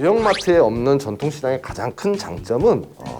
대형마트에 없는 전통시장의 가장 큰 장점은 어,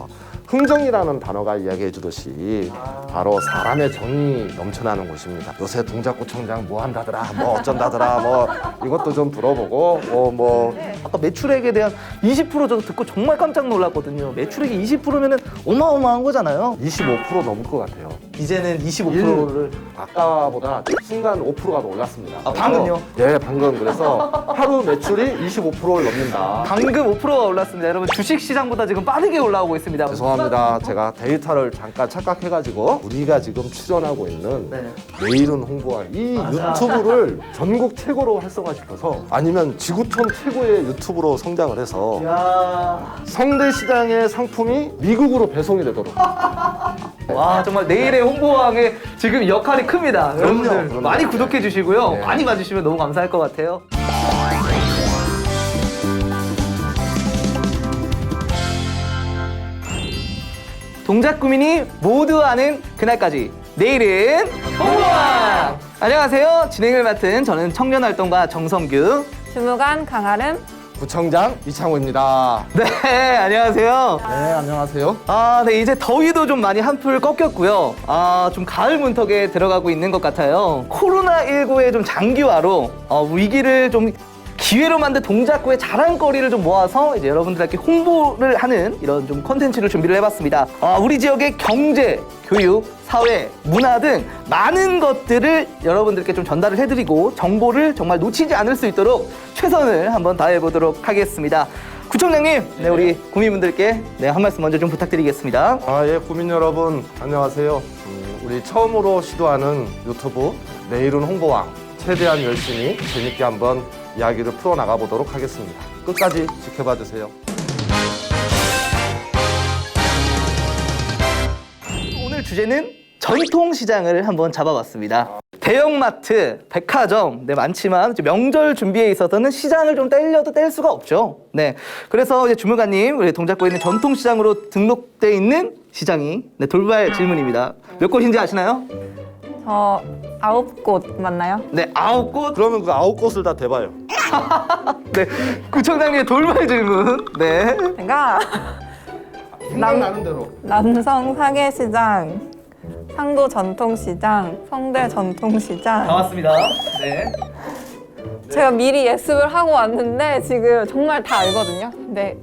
흥정이라는 단어가 이야기해 주듯이 바로 사람의 정이 넘쳐나는 곳입니다. 요새 동작구청장 뭐 한다더라, 뭐 어쩐다더라, 뭐 이것도 좀 들어보고 뭐 뭐 아까 매출액에 대한 20% 저도 듣고 정말 깜짝 놀랐거든요. 매출액이 20%면은 어마어마한 거잖아요. 25% 넘을 것 같아요. 이제는 25%를 아까보다 순간 5%가 더 올랐습니다. 아, 방금요? 네, 방금 그래서 하루 매출이 25%를 넘는다. 방금 5%가 올랐습니다. 여러분 주식 시장보다 지금 빠르게 올라오고 있습니다. 죄송합니다. 제가 데이터를 잠깐 착각해가지고 우리가 지금 출연하고 있는 네. 내일은 홍보할 이 유튜브를 전국 최고로 활성화시켜서 아니면 지구촌 최고의 유튜브로 성장을 해서 야, 성대 시장의 상품이 미국으로 배송이 되도록 와 정말 내일의 홍보왕의 지금 역할이 큽니다. 그럼요, 여러분들 그럼요. 많이 구독해 주시고요. 네. 많이 봐주시면 너무 감사할 것 같아요. 동작 구민이 모두 아는 그날까지 내일은 홍보왕! 안녕하세요. 진행을 맡은 저는 청년활동가 정성규. 주무관 강아름 구청장 이창호입니다. 네, 안녕하세요. 네, 안녕하세요. 아, 네, 이제 더위도 좀 많이 한풀 꺾였고요. 아, 좀 가을 문턱에 들어가고 있는 것 같아요. 코로나19의 좀 장기화로 어, 위기를 좀 기회로 만든 동작구의 자랑거리를 좀 모아서 이제 여러분들께 홍보를 하는 이런 좀 콘텐츠를 준비를 해봤습니다. 아, 우리 지역의 경제, 교육, 사회, 문화 등 많은 것들을 여러분들께 좀 전달을 해드리고 정보를 정말 놓치지 않을 수 있도록 최선을 한번 다해보도록 하겠습니다. 구청장님, 네, 우리 구민분들께 네, 한 말씀 먼저 좀 부탁드리겠습니다. 아, 예, 구민 여러분, 안녕하세요. 음, 우리 처음으로 시도하는 유튜브 내일은 홍보왕 최대한 열심히 재밌게 한번 이야기를 풀어나가 보도록 하겠습니다. 끝까지 지켜봐 주세요. 오늘 주제는 전통 시장을 한번 잡아봤습니다. 대형마트, 백화점, 네, 많지만 명절 준비에 있어서는 시장을 좀 떼려도 뗄 수가 없죠. 네. 그래서 이제 주무관님, 우리 동작구에 있는 전통 시장으로 등록돼 있는 시장이 네, 돌발 질문입니다. 몇 곳인지 아시나요? 저 아홉 곳 맞나요? 네, 아홉 곳. 그러면 그 아홉 곳을 다 대봐요. 네, 구청장님의 돌발 질문. 네. 제가 생각나는 대로. 남성 사계시장, 상도 전통시장, 성대 전통시장. 나왔습니다. 네. 제가 미리 예습을 하고 왔는데 지금 정말 다 알거든요. 근데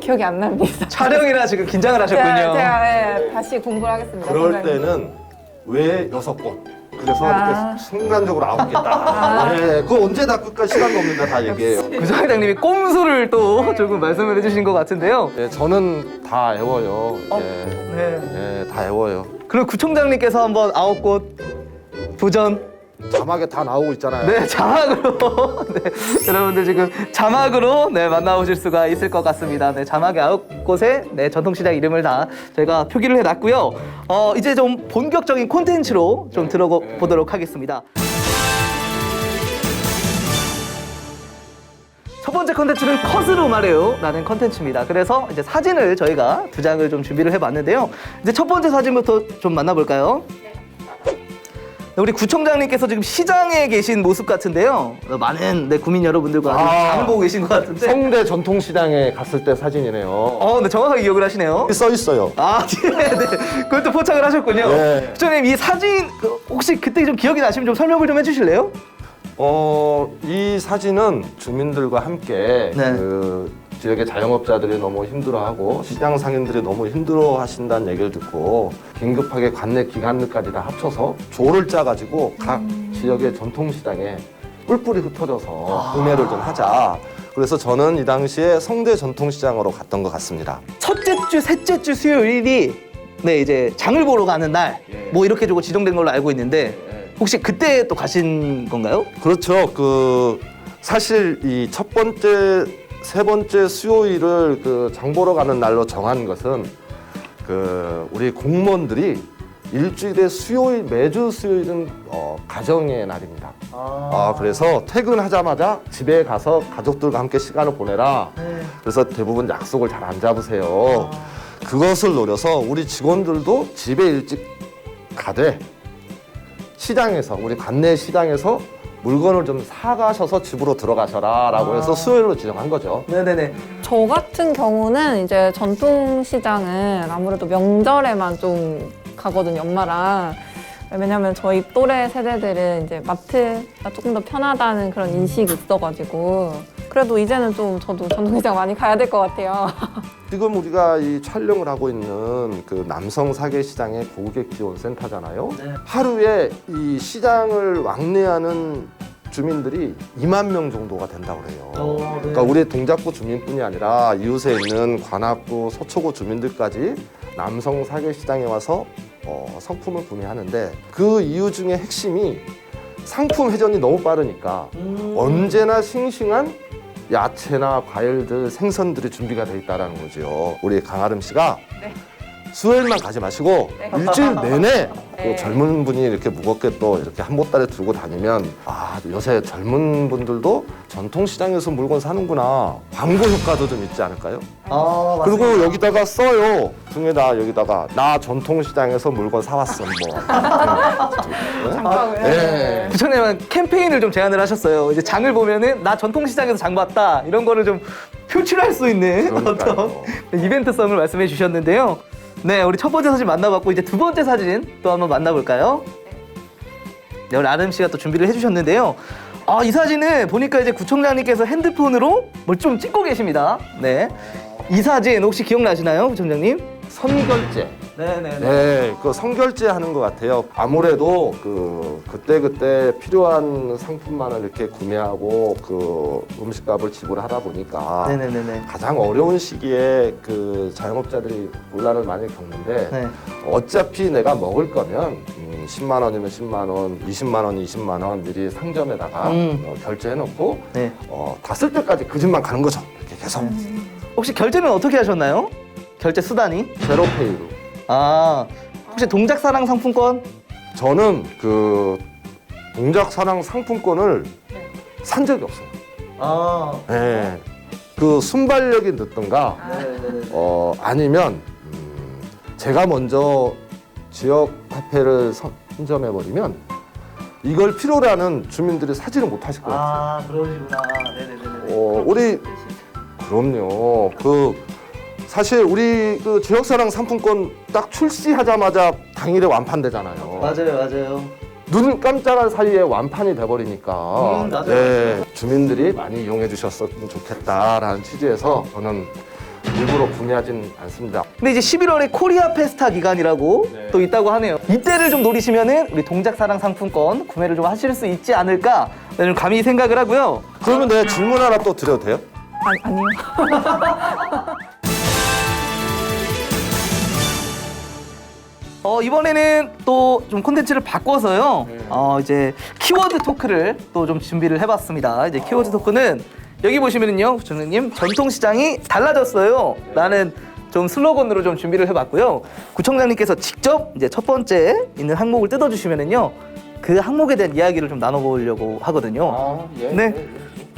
기억이 안 납니다. 촬영이라 지금 긴장을 제가, 하셨군요. 제가 예, 다시 공부를 하겠습니다. 그럴 선생님. 때는 왜 여섯 곳? 그래서 아. 이렇게 순간적으로 아홉 개 딱. 네, 그거 언제 다 끝까지 시간 없는데 다 얘기해요. 구청장님이 꼼수를 또 조금 말씀을 해주신 것 같은데요. 예, 저는 다 외워요. 어. 예, 네. 예, 다 외워요. 그럼 구청장님께서 한번 아홉 곳 도전. 자막에 다 나오고 있잖아요. 네, 자막으로. 네, 여러분들 지금 자막으로 네, 만나보실 수가 있을 것 같습니다. 네, 자막에 아홉 곳의 네, 전통시장 이름을 다 저희가 표기를 해놨고요. 어, 이제 좀 본격적인 콘텐츠로 좀 들어보도록 하겠습니다. 첫 번째 컨텐츠는 컷으로 말해요 라는 컨텐츠입니다. 그래서 이제 사진을 저희가 두 장을 좀 준비를 해봤는데요. 이제 첫 번째 사진부터 좀 만나볼까요? 네, 우리 구청장님께서 지금 시장에 계신 모습 같은데요. 많은 네, 구민 여러분들과 아. 잘 보고 계신 것 같은데. 성대 전통시장에 갔을 때 사진이네요. 어, 네, 정확하게 기억을 하시네요. 써 있어요. 아, 네, 네. 그것도 포착을 하셨군요. 네. 구청장님, 이 사진 그, 혹시 그때 좀 기억이 나시면 좀 설명을 좀 해주실래요? 어, 이 사진은 주민들과 함께 네. 그 지역의 자영업자들이 너무 힘들어하고 시장 상인들이 너무 힘들어하신다는 얘기를 듣고 긴급하게 관내 기관들까지 다 합쳐서 조를 짜가지고 각 지역의 전통시장에 뿔뿔이 흩어져서 구매를 좀 하자. 그래서 저는 이 당시에 성대 전통시장으로 갔던 것 같습니다. 첫째 주, 셋째 주 수요일이 네, 이제 장을 보러 가는 날, 예. 뭐 이렇게 저거 지정된 걸로 알고 있는데, 혹시 그때 또 가신 건가요? 그렇죠. 그 사실 이 첫 번째, 세 번째 수요일을 그 장보러 가는 날로 정한 것은 그 우리 공무원들이 일주일에 수요일 매주 수요일은 어, 가정의 날입니다. 아 그래서 퇴근하자마자 집에 가서 가족들과 함께 시간을 보내라. 그래서 대부분 약속을 잘 안 잡으세요. 그것을 노려서 우리 직원들도 집에 일찍 가되 시장에서 우리 관내 시장에서 물건을 좀 사가셔서 집으로 들어가셔라 라고 해서 수요일로 지정한 거죠. 네네네. 저 같은 경우는 이제 전통시장은 아무래도 명절에만 좀 가거든요, 엄마랑. 왜냐면 저희 또래 세대들은 이제 마트가 조금 더 편하다는 그런 인식이 있어가지고. 그래도 이제는 좀 저도 전통시장 많이 가야 될 것 같아요. 지금 우리가 이 촬영을 하고 있는 그 남성 사계 시장의 고객 지원 센터잖아요. 네. 하루에 이 시장을 왕래하는 주민들이 2만 명 정도가 된다고 그래요. 어, 네. 그러니까 우리 동작구 주민뿐이 아니라 이웃에 있는 관악구, 서초구 주민들까지 남성 사계 시장에 와서 어, 상품을 구매하는데 그 이유 중에 핵심이 상품 회전이 너무 빠르니까 음. 언제나 싱싱한 야채나 과일들, 생선들이 준비가 돼 있다라는 거죠. 우리 강아름 씨가 네. 수요일만 가지 마시고 네. 일주일 내내 또 네. 젊은 분이 이렇게 무겁게 또 이렇게 한 보따리 들고 다니면 아 요새 젊은 분들도 전통시장에서 물건 사는구나 광고 효과도 좀 있지 않을까요? 아, 그리고 여기다가 써요 등에다 여기다가 나 전통시장에서 물건 사왔어 뭐. 네. 부천에만 캠페인을 좀 제안을 하셨어요. 이제 장을 보면은 나 전통시장에서 장 봤다 이런 거를 좀 표출할 수 있는 그러니까요. 어떤 이벤트성을 말씀해 주셨는데요. 네, 우리 첫 번째 사진 만나봤고 이제 두 번째 사진 또 한번 만나볼까요? 네, 우리 아름 씨가 또 준비를 해주셨는데요. 아, 이 사진은 보니까 이제 구청장님께서 핸드폰으로 뭘 좀 찍고 계십니다. 네. 이 사진 혹시 기억나시나요, 구청장님? 선결제. 네네네. 네, 그 성결제 하는 것 같아요. 아무래도 그 그때 그때 필요한 상품만을 이렇게 구매하고 그 음식값을 지불하다 보니까 네네네네. 가장 어려운 시기에 그 자영업자들이 곤란을 많이 겪는데 네. 어차피 내가 먹을 거면 음, 10만 원이면 10만 원, 20만 원, 20만 원 미리 상점에다가 음. 어, 결제해놓고 네. 어, 다 쓸 때까지 그 집만 가는 거죠. 이렇게 계속 혹시 결제는 어떻게 하셨나요? 결제 수단이? 제로페이로. 아, 혹시 동작사랑 상품권? 저는 그 동작 사랑 상품권을 네. 산 적이 없어요. 아, 예. 그 순발력이 늦던가 네네네. 어 아니면 음, 제가 먼저 지역 화폐를 선점해 버리면 이걸 필요로 하는 주민들이 사지를 못하실 것 같아요. 아, 그러시구나. 네네네. 어, 우리 그럼요. 그 사실 우리 그 지역사랑 상품권 딱 출시하자마자 당일에 완판되잖아요. 맞아요, 맞아요. 눈 깜짝할 사이에 완판이 돼버리니까 음, 맞아요. 예, 주민들이 많이 이용해 주셨으면 좋겠다라는 취지에서 저는 일부러 구매하진 않습니다. 근데 이제 11월에 코리아 페스타 기간이라고 네. 또 있다고 하네요. 이때를 좀 노리시면은 우리 동작사랑 상품권 구매를 좀 하실 수 있지 않을까? 네, 좀 감히 생각을 하고요. 그러면 내가 질문 하나 또 드려도 돼요? 아니, 아니요. 어, 이번에는 또 좀 콘텐츠를 바꿔서요. 네. 어, 이제 키워드 토크를 또 좀 준비를 해봤습니다. 이제 키워드 토크는 여기 보시면은요, 구청장님 전통시장이 달라졌어요. 라는 좀 슬로건으로 좀 준비를 해봤고요. 구청장님께서 직접 이제 첫 번째 있는 항목을 뜯어주시면은요, 그 항목에 대한 이야기를 좀 나눠보려고 하거든요. 아, 예. 네.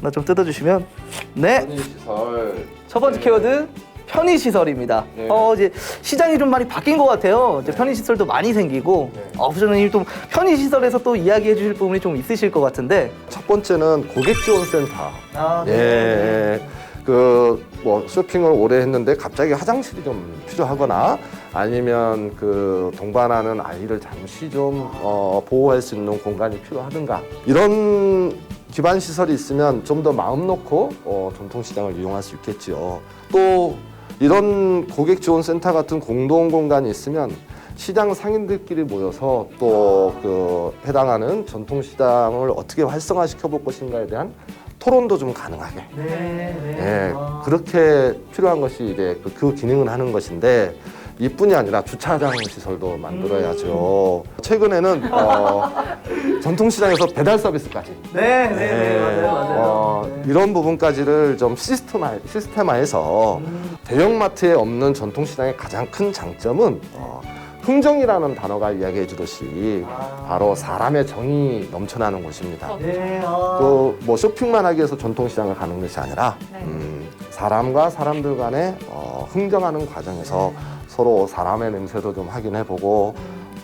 나 좀 뜯어주시면 네. 시설. 첫 번째 키워드 편의 시설입니다. 네. 어 이제 시장이 좀 많이 바뀐 것 같아요. 이제 편의 시설도 많이 생기고 네. 어 부장님 좀 편의 시설에서 또 이야기해 주실 부분이 좀 있으실 것 같은데. 첫 번째는 고객 지원 센터. 아, 예. 그 뭐 쇼핑을 오래 했는데 갑자기 화장실이 좀 필요하거나 아니면 그 동반하는 아이를 잠시 좀 어, 보호할 수 있는 공간이 필요하든가 이런 기반 시설이 있으면 좀 더 마음 놓고 어, 전통 시장을 이용할 수 있겠지요. 또 이런 고객 지원 센터 같은 공동 공간이 있으면 시장 상인들끼리 모여서 또 그 해당하는 전통 시장을 어떻게 활성화시켜 볼 것인가에 대한 토론도 좀 가능하게 네, 네. 예, 아. 그렇게 필요한 것이 이제 그, 그 기능을 하는 것인데 이뿐이 아니라 주차장 시설도 만들어야죠. 최근에는 어, 전통시장에서 배달 서비스까지 네, 네, 네, 예, 맞아요, 맞아요. 어, 네. 이런 부분까지를 좀 시스테마, 시스테마해서 음. 대형마트에 없는 전통시장의 가장 큰 장점은 어, 흥정이라는 단어가 이야기해 주듯이 아. 바로 사람의 정이 넘쳐나는 곳입니다. 네, 아. 또 뭐 쇼핑만 하기 위해서 전통시장을 가는 것이 아니라 네. 음, 사람과 사람들 간에 어, 흥정하는 과정에서 서로 사람의 냄새도 좀 확인해보고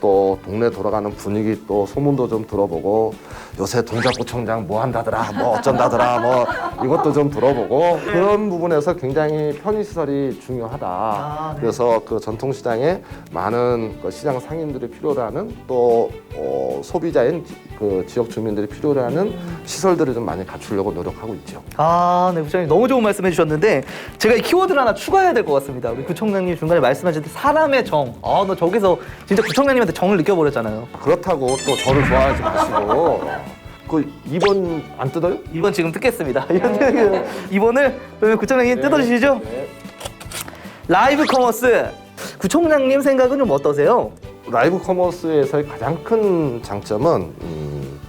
또 동네 돌아가는 분위기 또 소문도 좀 들어보고 요새 동작구청장 뭐 한다더라, 뭐 어쩐다더라, 뭐 이것도 좀 들어보고 그런 부분에서 굉장히 편의시설이 중요하다. 아, 네. 그래서 그 전통시장에 많은 그 시장 상인들이 필요로 하는 또 어, 소비자인 지- 그 지역 주민들이 필요로 하는 시설들을 좀 많이 갖추려고 노력하고 있죠. 아, 네, 부장님 너무 좋은 말씀 해 주셨는데 제가 이 키워드를 하나 추가해야 될 것 같습니다. 우리 구청장님 중간에 말씀하실 때 사람의 정. 아, 너 저기서 진짜 구청장님한테 정을 느껴버렸잖아요. 그렇다고 또 저를 좋아하지 마시고 그 2번 안 뜯어요? 이번 지금 뜯겠습니다. 이번을 그러면 구청장님 뜯어주시죠. 라이브 커머스. 구청장님 생각은 좀 어떠세요? 라이브 커머스에서의 가장 큰 장점은 음,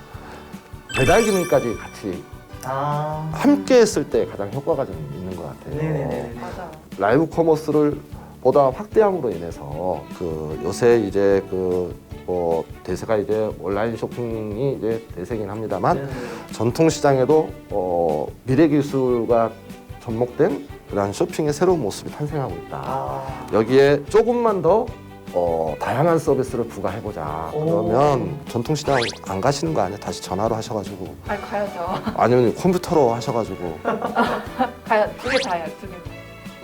배달 기능까지 같이 아, 함께 했을 때 가장 효과가 좀 있는 것 같아요. 네네네. 맞아. 라이브 커머스를 보다 확대함으로 인해서 그 요새 이제 그 뭐 대세가 이제 온라인 쇼핑이 이제 대세긴 합니다만 전통 시장에도 어 미래 기술과 접목된 그러한 쇼핑의 새로운 모습이 탄생하고 있다. 아, 여기에 조금만 더 어, 다양한 서비스를 부과해보자. 오. 그러면 전통시장 안 가시는 거 아니야? 다시 전화로 하셔가지고 아 가야죠. 아니면 컴퓨터로 하셔가지고 가야 두개 다요 두 개.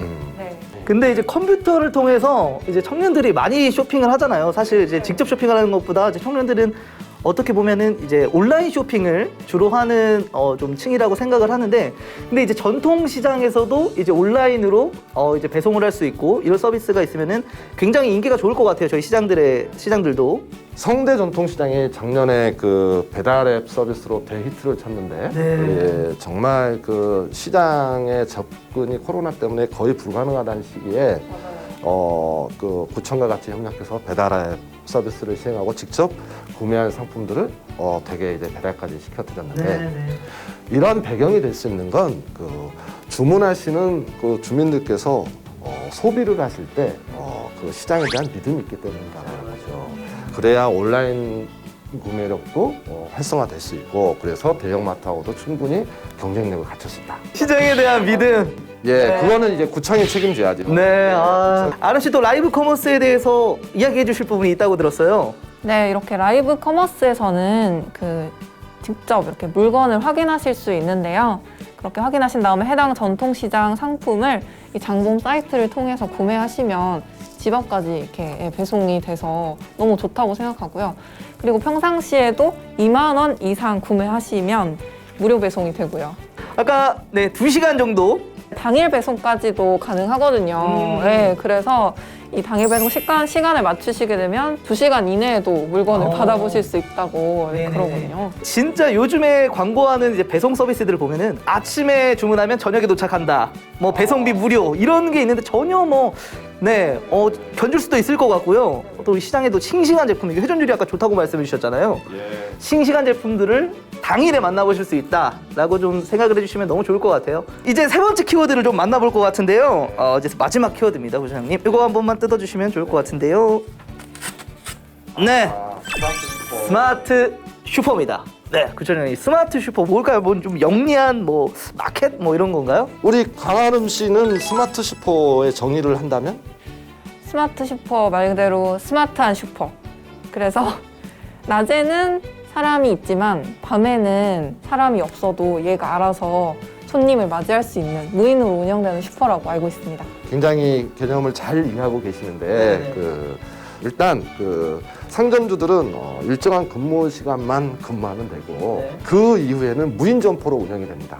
음. 네. 근데 이제 컴퓨터를 통해서 이제 청년들이 많이 쇼핑을 하잖아요. 사실 이제 직접 쇼핑하는 것보다 이제 청년들은 어떻게 보면은 이제 온라인 쇼핑을 주로 하는 어 좀 층이라고 생각을 하는데 근데 이제 전통 시장에서도 이제 온라인으로 어 이제 배송을 할 수 있고 이런 서비스가 있으면은 굉장히 인기가 좋을 것 같아요. 저희 시장들의 시장들도. 성대 전통 시장이 작년에 그 배달앱 서비스로 대히트를 쳤는데 네. 예, 정말 그 시장의 접근이 코로나 때문에 거의 불가능하다는 시기에 어, 그 구청과 같이 협력해서 배달앱 서비스를 시행하고 직접 구매한 상품들을 어, 되게 이제 배달까지 시켜드렸는데 이런 배경이 될 수 있는 건 그 주문하시는 그 주민들께서 어, 소비를 하실 때 어, 그 시장에 대한 믿음이 있기 때문이라고 하죠. 그래야 온라인 구매력도 어, 활성화될 수 있고 그래서 대형마트하고도 충분히 경쟁력을 갖출 수 있다. 시장에 대한 믿음. 예, 그거는 이제 구청이 책임져야지. 네. 아, 아름 씨 또 라이브 커머스에 대해서 이야기해 주실 부분이 있다고 들었어요. 네, 이렇게 라이브 커머스에서는 그 직접 이렇게 물건을 확인하실 수 있는데요. 그렇게 확인하신 다음에 해당 전통시장 상품을 이 장본 사이트를 통해서 구매하시면 집 앞까지 이렇게 예, 배송이 돼서 너무 좋다고 생각하고요. 그리고 평상시에도 2만 원 이상 구매하시면 무료 배송이 되고요. 아까 네, 2시간 정도 당일 배송까지도 가능하거든요. 음. 네, 그래서 이 당일 배송 시간, 시간을 맞추시게 되면 2시간 이내에도 물건을 어. 받아보실 수 있다고 네네. 그러거든요. 진짜 요즘에 광고하는 이제 배송 서비스들을 보면은 아침에 주문하면 저녁에 도착한다. 뭐 배송비 무료 이런 게 있는데 전혀 뭐 네, 어, 견줄 수도 있을 것 같고요. 또 시장에도 싱싱한 제품, 이게 회전율이 아까 좋다고 말씀해 주셨잖아요. 싱싱한 제품들을 당일에 만나보실 수 있다라고 좀 생각을 해주시면 너무 좋을 것 같아요. 이제 세 번째 키워드를 좀 만나볼 것 같은데요. 어, 이제 마지막 키워드입니다, 부장님. 이거 한 번만 뜯어주시면 좋을 것 같은데요. 네, 스마트 슈퍼입니다. 네, 그렇죠. 스마트 슈퍼 뭘까요? 뭐좀 영리한 뭐 마켓 뭐 이런 건가요? 우리 강하름 씨는 스마트 슈퍼의 정의를 한다면? 스마트 슈퍼 말 그대로 스마트한 슈퍼. 그래서 낮에는 사람이 있지만 밤에는 사람이 없어도 얘가 알아서 손님을 맞이할 수 있는 무인으로 운영되는 슈퍼라고 알고 있습니다. 굉장히 개념을 잘 이해하고 계시는데 네네. 그 일단 그 상점주들은 어, 일정한 근무 시간만 근무하면 되고 네. 그 이후에는 무인 점포로 운영이 됩니다.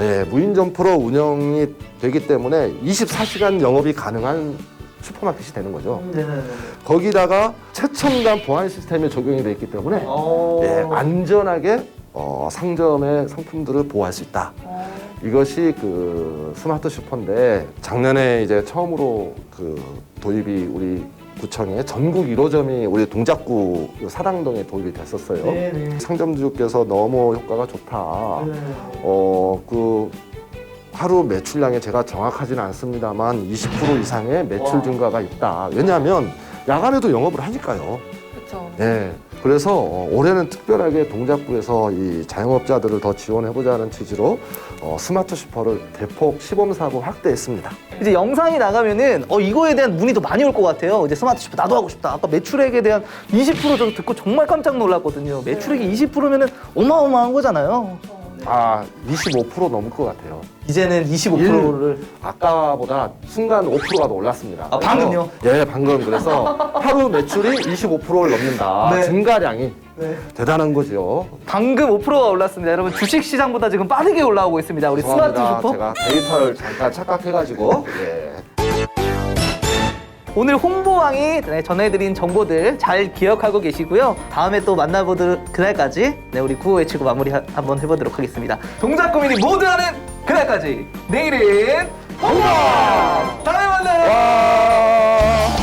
예, 무인 점포로 운영이 되기 때문에 24시간 영업이 가능한 슈퍼마켓이 되는 거죠. 네네네. 거기다가 최첨단 보안 시스템이 적용이 되어 있기 때문에 어. 예, 안전하게 어, 상점의 상품들을 보호할 수 있다. 이것이 그 스마트 슈퍼인데 작년에 이제 처음으로 그 도입이 우리 구청에 전국 1호점이 우리 동작구 사당동에 도입이 됐었어요. 네네. 상점주께서 너무 효과가 좋다. 어, 그 하루 매출량에 제가 정확하지는 않습니다만 20% 이상의 매출 와. 증가가 있다. 왜냐하면 야간에도 영업을 하니까요. 그렇죠. 예. 그래서 어, 올해는 특별하게 동작구에서 이 자영업자들을 더 지원해보자는 취지로 어, 스마트 슈퍼를 대폭 시범 사고 확대했습니다. 이제 영상이 나가면은 어 이거에 대한 문의 더 많이 올 것 같아요. 이제 스마트 슈퍼 나도 하고 싶다. 아까 매출액에 대한 20%저 듣고 정말 깜짝 놀랐거든요. 매출액이 20%면은 어마어마한 거잖아요. 아, 25% 넘을 것 같아요. 이제는 25%를 아까보다 순간 5%가 더 올랐습니다. 아, 방금요? 그래서- 예, 방금. 그래서 하루 매출이 25%를 넘는다. 네. 증가량이 네. 대단한 거죠. 방금 5%가 올랐습니다. 여러분 주식 시장보다 지금 빠르게 올라오고 있습니다. 우리 스마트 죄송합니다. 슈퍼. 제가 데이터를 잠깐 착각해가지고 예. 오늘 홍보왕이 네, 전해드린 정보들 잘 기억하고 계시고요. 다음에 또 만나보도록 그날까지 네, 우리 구호 외치고 마무리 하- 한번 해보도록 하겠습니다. 동작 고민이 모두 하는 그날까지 내일은 홍보왕! 다음에 만나요!